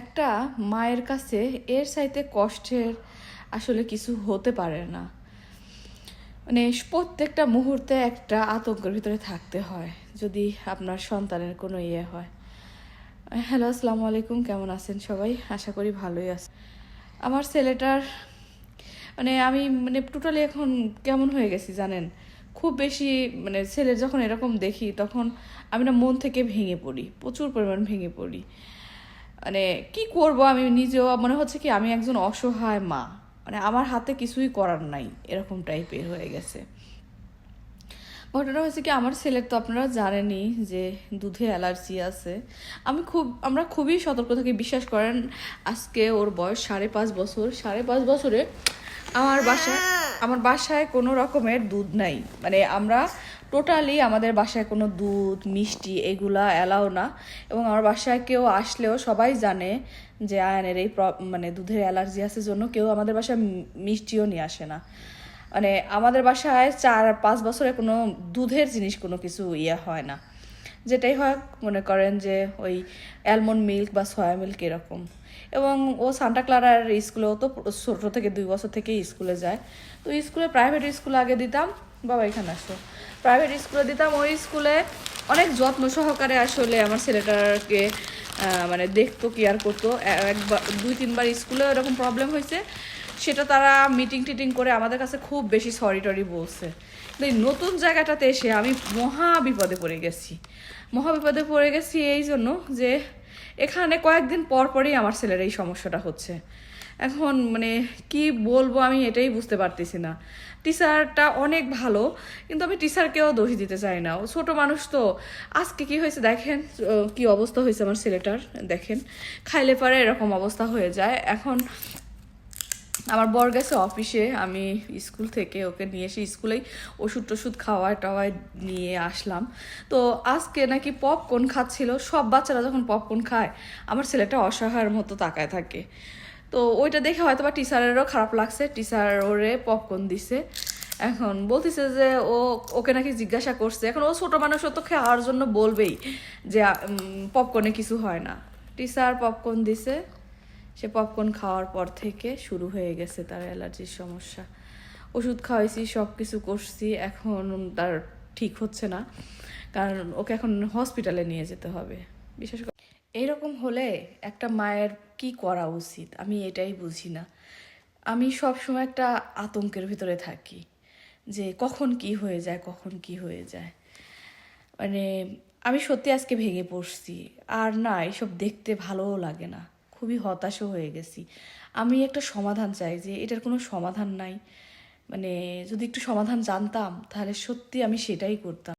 একটা মায়ের কাছে এর চাইতে কষ্টের আসলে কিছু হতে পারে না। মানে প্রত্যেকটা মুহূর্তে একটা আতঙ্কের ভিতরে থাকতে হয়, যদি আপনার সন্তানের কোনো ইয়ে হয়। হ্যালো, আসসালামু আলাইকুম, কেমন আছেন সবাই? আশা করি ভালোই আছে আমার ছেলেটার মানে আমি মানে টোটালি এখন কেমন হয়ে গেছি জানেন? খুব বেশি মানে ছেলে যখন এরকম দেখি, তখন আমি না মন থেকে ভেঙে পড়ি, প্রচুর পরিমাণ ভেঙে পড়ি। মানে কি করব? আমি নিজেও, মনে হচ্ছে কি আমি একজন অসহায় মা। মানে আমার হাতে কিছুই করার নাই, এরকম টাইপের হয়ে গেছে। ঘটনা হয়েছে কি, আমার ছেলের তো আপনারা জানেনই যে দুধে অ্যালার্জি আছে। আমি খুব, আমরা খুবই সতর্ক থাকি। বিশ্বাস করেন, আজকে ওর বয়স সাড়ে পাঁচ বছর। সাড়ে পাঁচ বছরে আমার বাসায় আমার বাসায় কোনো রকমের দুধ নাই। মানে আমরা টোটালি আমাদের বাসায় কোনো দুধ মিষ্টি এগুলা অ্যালাও না। এবং আমার বাসায় কেউ আসলেও সবাই জানে যে আয়নের এই মানে দুধের অ্যালার্জি আছে জন্য কেউ আমাদের বাসায় মিষ্টিও নিয়ে আসে না। মানে আমাদের বাসায় চার পাঁচ বছরে কোনো দুধের জিনিস কোনো কিছু ইয়ে হয় না। যেটাই হয় মনে করেন যে ওই অ্যালমন্ড মিল্ক বা সয়া মিল্ক এরকম। এবং ও সান্টা ক্লারার স্কুলেও তো ছোটো থেকে, দুই বছর থেকে স্কুলে যায়। তো স্কুলে প্রাইভেট স্কুলে আগে দিতাম। বাবা, এখানে আসো। প্রাইভেট স্কুলে দিতাম। ওই স্কুলে অনেক যত্ন সহকারে আসলে আমার ছেলেটাকে মানে দেখতো কেয়ার করতো। একবার, দুই, তিনবার স্কুলে এরকম প্রবলেম হয়েছে। সেটা তারা মিটিং টিটিং করে আমাদের কাছে খুব বেশি সরি টরি বলছে। এই নতুন জায়গাটাতে এসে আমি মহা বিপদে পড়ে গেছি। মহা বিপদে পড়ে গেছি এই জন্য যে এখানে কয়েকদিন পর পরই আমার ছেলের এই সমস্যাটা হচ্ছে। এখন মানে কি বলব আমি এটাই বুঝতে পারতেছি না। টিচারটা অনেক ভালো, কিন্তু আমি টিচারকেও দোষ দিতে চাই না। ছোট মানুষ তো, আজকে কি হয়েছে দেখেন কি অবস্থা হয়েছে আমার ছেলেটার, দেখেন। খাইলে পারে এরকম অবস্থা হয়ে যায়। এখন আমার বর গেছে অফিসে, আমি স্কুল থেকে ওকে নিয়ে এসে স্কুলেই ওষুধ টষুধ খাওয়ায় টাওয়ায় নিয়ে আসলাম। তো আজকে নাকি পপকর্ন খাচ্ছিল, সব বাচ্চারা যখন পপকর্ন খায়, আমার ছেলেটা অসহায়ের মতো তাকায় থাকে। তো ওইটা দেখে হয়তো বা টিচারেরও খারাপ লাগছে, টিচার ওরে পপকর্ন দিছে। এখন বলতেছে যে ও, ওকে নাকি জিজ্ঞাসা করছে। এখন ও ছোটো মানুষ তো খাওয়ার জন্য বলবেই যে পপকর্নে কিছু হয় না। টিচার পপকর্ন দিছে। সে পপকর্ন খাওয়ার পর থেকে শুরু হয়ে গেছে তার অ্যালার্জির সমস্যা। ওষুধ খাওয়াইছি সব কিছু করছি, এখন তার ঠিক হচ্ছে না। কারণ ওকে এখন হসপিটালে নিয়ে যেতে হবে। বিশেষ করে এইরকম হলে একটা মায়ের কি করা উচিত? আমি এটাই বুঝি না। আমি সব সময় একটা আতঙ্কের ভিতরে থাকি যে কখন কি হয়ে যায়, কখন কি হয়ে যায়। মানে আমি সত্যি আজকে ভেঙে পড়ছি। আর না এসব দেখতে ভালোও লাগে না। খুবই হতাশও হয়ে গেছি। আমি একটা সমাধান চাই যে এটার কোনো সমাধান নাই। মানে যদি একটু সমাধান জানতাম, তাহলে সত্যি আমি সেটাই করতাম।